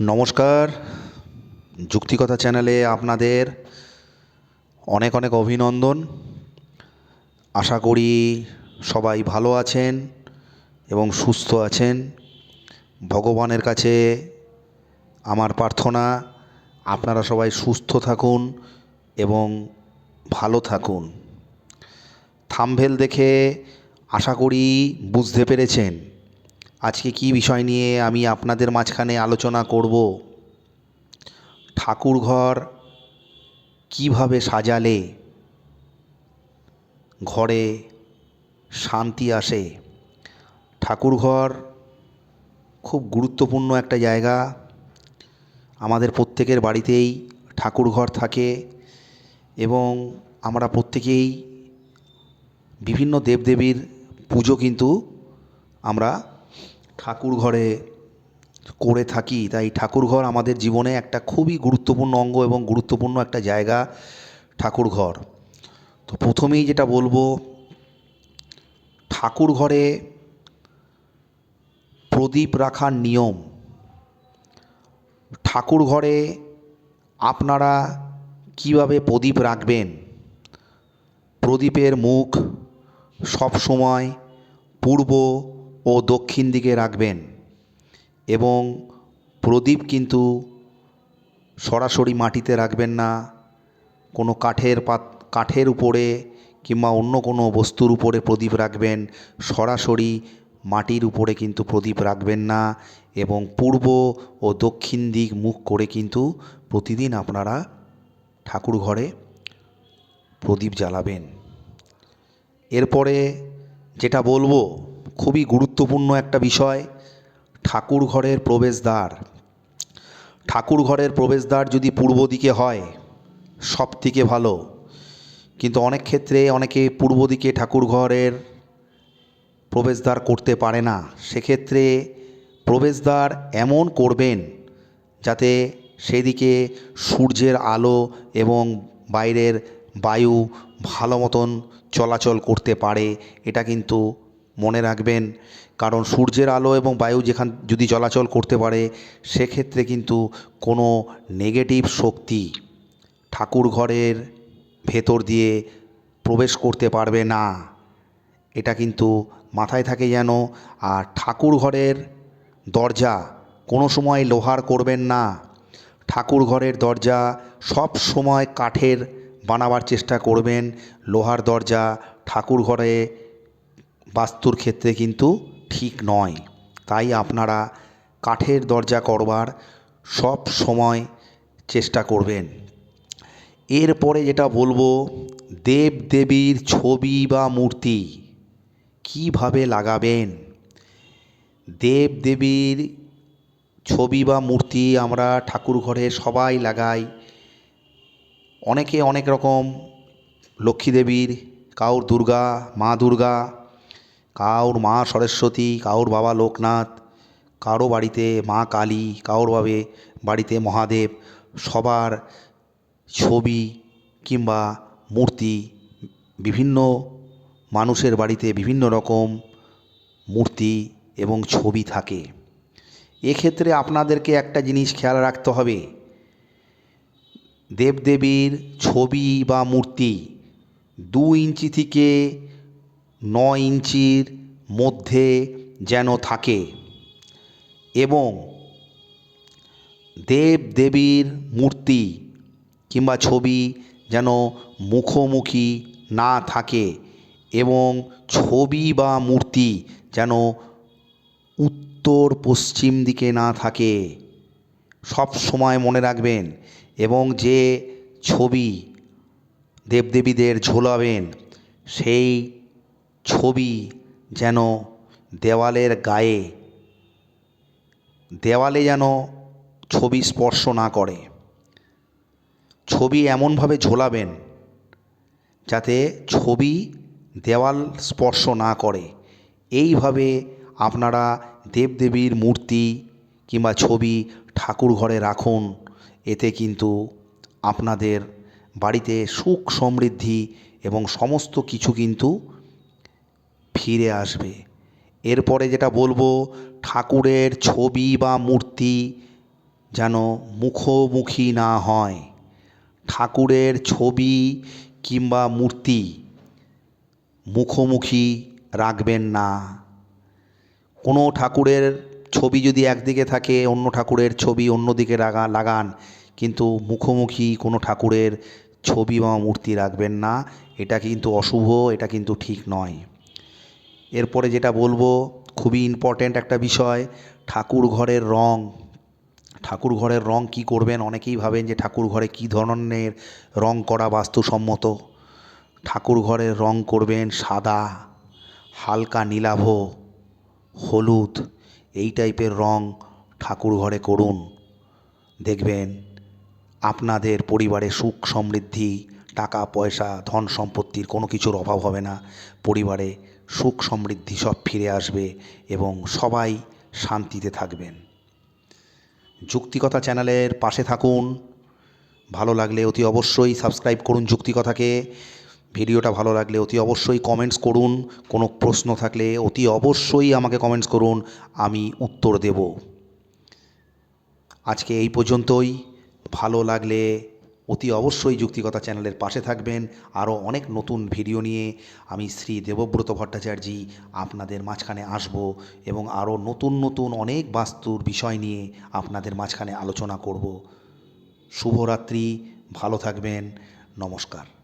নমস্কার। যুক্তিকথা চ্যানেলে আপনাদের অনেক অনেক অভিনন্দন। আশা করি সবাই ভালো আছেন এবং সুস্থ আছেন। ভগবানের কাছে আমার প্রার্থনা, আপনারা সবাই সুস্থ থাকুন এবং ভালো থাকুন। থামভেল দেখে আশা করি বুঝতে পেরেছেন। আজকে কী বিষয় নিয়ে আমি আপনাদের মাঝখানে আলোচনা করব? ঠাকুরঘর কীভাবে সাজালে ঘরে শান্তি আসে? ঠাকুরঘর খুব গুরুত্বপূর্ণ একটা জায়গা। আমাদের প্রত্যেকের বাড়িতেই ঠাকুরঘর থাকে এবং আমরা প্রত্যেকেই বিভিন্ন দেবদেবীর পুজো কিন্তু আমরা ঠাকুর ঘরে করে থাকি, তাই ঠাকুরঘর আমাদের জীবনে একটা খুবই গুরুত্বপূর্ণ অঙ্গ এবং গুরুত্বপূর্ণ একটা জায়গা ঠাকুরঘর। তো প্রথমেই যেটা বলব ঠাকুর ঘরে প্রদীপ রাখার নিয়ম। ঠাকুর ঘরে আপনারা কীভাবে প্রদীপ রাখবেন? প্রদীপের মুখ সব সময় পূর্ব ও দক্ষিণ দিকে রাখবেন। এবং প্রদীপ কিন্তু সরাসরি মাটিতে রাখবেন না। কোনো কাঠের পাত, কাঠের উপরে কিংবা অন্য কোনো বস্তুর উপরে প্রদীপ রাখবেন। সরাসরি মাটির উপরে কিন্তু প্রদীপ রাখবেন না এবং পূর্ব ও দক্ষিণ দিক মুখ করে কিন্তু প্রতিদিন আপনারা ঠাকুর ঘরে প্রদীপ জ্বালাবেন। এরপরে যেটা বলব খুবই গুরুত্বপূর্ণ একটা বিষয় ঠাকুর ঘরের প্রবেশদ্বার। ঠাকুর ঘরের প্রবেশদ্বার যদি পূর্ব দিকে হয় সব থেকে ভালো। কিন্তু অনেক ক্ষেত্রে অনেকে পূর্ব দিকে ঠাকুর ঘরের প্রবেশদ্বার করতে পারে না। সেক্ষেত্রে প্রবেশদ্বার এমন করবেন যাতে সেদিকে সূর্যের আলো এবং বাইরের বায়ু ভালো মতন চলাচল করতে পারে। এটা কিন্তু মনে রাখবেন, কারণ সূর্যের আলো এবং বায়ু যেখান, যদি চলাচল করতে পারে, সেক্ষেত্রে কিন্তু কোনো নেগেটিভ শক্তি ঠাকুর ঘরের ভেতর দিয়ে প্রবেশ করতে পারবে না। এটা কিন্তু মাথায় থাকে যেন, আর ঠাকুর ঘরের দরজা কোনো সময় লোহার করবেন না। ঠাকুর ঘরের দরজা সব সময় কাঠের বানাবার চেষ্টা করবেন, লোহার দরজা ঠাকুর ঘরে বাস্তুর ক্ষেত্রে কিন্তু ঠিক নয়। তাই আপনারা কাঠের দরজা করবার সব সময় চেষ্টা করবেন। এরপরে যেটা বলব, দেব দেবীর ছবি বা মূর্তি কীভাবে লাগাবেন? দেব দেবীর ছবি বা মূর্তি আমরা ঠাকুর ঘরে সবাই লাগাই। অনেকে অনেক রকম, লক্ষ্মী দেবীর, কাউর দুর্গা, মা দুর্গা কাউর মা সরস্বতী, কাউর বাবা লোকনাথ, কারও বাড়িতে মা কালী, কাউর ভাবে বাড়িতে মহাদেব, সবার ছবি কিংবা মূর্তি, বিভিন্ন মানুষের বাড়িতে বিভিন্ন রকম মূর্তি এবং ছবি থাকে। এক্ষেত্রে আপনাদেরকে একটা জিনিস খেয়াল রাখতে হবে। দেবদেবীর ছবি বা মূর্তি দু ইঞ্চি থেকে নয় ইঞ্চির মধ্যে যেন থাকে এবং দেব দেবীর মূর্তি কিংবা ছবি যেন মুখোমুখি না থাকে এবং ছবি বা মূর্তি যেন উত্তর পশ্চিম দিকে না থাকে। সব সময় মনে রাখবেন এবং যে ছবি দেবদেবীদের ঝোলাবেন, সেই ছবি যেন দেওয়ালের গায়ে, দেওয়ালে যেন ছবি স্পর্শ না করে। ছবি এমনভাবে ঝোলাবেন যাতে ছবি দেওয়াল স্পর্শ না করে। এইভাবে আপনারা দেবদেবীর মূর্তি কিংবা ছবি ঠাকুর ঘরে রাখুন। এতে কিন্তু আপনাদের বাড়িতে সুখ সমৃদ্ধি এবং সমস্ত কিছু কিন্তু ফিরে আসবে। এরপরে যেটা বলব, ঠাকুরের ছবি বা মূর্তি যেন মুখোমুখি না হয়। ঠাকুরের ছবি কিংবা মূর্তি মুখোমুখি রাখবেন না। কোনো ঠাকুরের ছবি যদি একদিকে থাকে, অন্য ঠাকুরের ছবি অন্য দিকে লাগা, লাগান, কিন্তু মুখোমুখি কোনো ঠাকুরের ছবি বা মূর্তি রাখবেন না। এটা কিন্তু অশুভ, এটা কিন্তু ঠিক নয়। এরপরে যেটা বলব, খুবই ইম্পর্ট্যান্ট একটা বিষয়, ঠাকুর ঘরের রং। ঠাকুর ঘরের রং কী করবেন? অনেকেই ভাবেন যে ঠাকুর ঘরে কী ধরনের রং করা বাস্তুসম্মত। ঠাকুর ঘরের রং করবেন সাদা, হালকা নীলাভ, হলুদ, এই টাইপের রং ঠাকুর ঘরে করুন। দেখবেন আপনাদের পরিবারে সুখ সমৃদ্ধি, টাকা, পয়সা, ধন সম্পত্তির কোনো কিছুর অভাব হবে না। পরিবারে সুখ সমৃদ্ধি সব ফিরে আসবে এবং সবাই শান্তিতে থাকবেন। যুক্তিকথা চ্যানেলের পাশে থাকুন। ভালো লাগলে অতি অবশ্যই সাবস্ক্রাইব করুন যুক্তিকথাকে। ভিডিওটা ভালো লাগলে অতি অবশ্যই কমেন্টস করুন। কোনো প্রশ্ন থাকলে অতি অবশ্যই আমাকে কমেন্টস করুন। আমি উত্তর দেব। আজকে এই পর্যন্তই। ভালো লাগলে অতি অবশ্যই যুক্তিকতা চ্যানেলের পাশে থাকবেন। আরও অনেক নতুন ভিডিও নিয়ে আমি শ্রী দেবব্রত ভট্টাচার্যি আপনাদের মাঝখানে আসব এবং আরও নতুন নতুন অনেক বাস্তুর বিষয় নিয়ে আপনাদের মাঝখানে আলোচনা করব। শুভরাত্রি, ভালো থাকবেন, নমস্কার।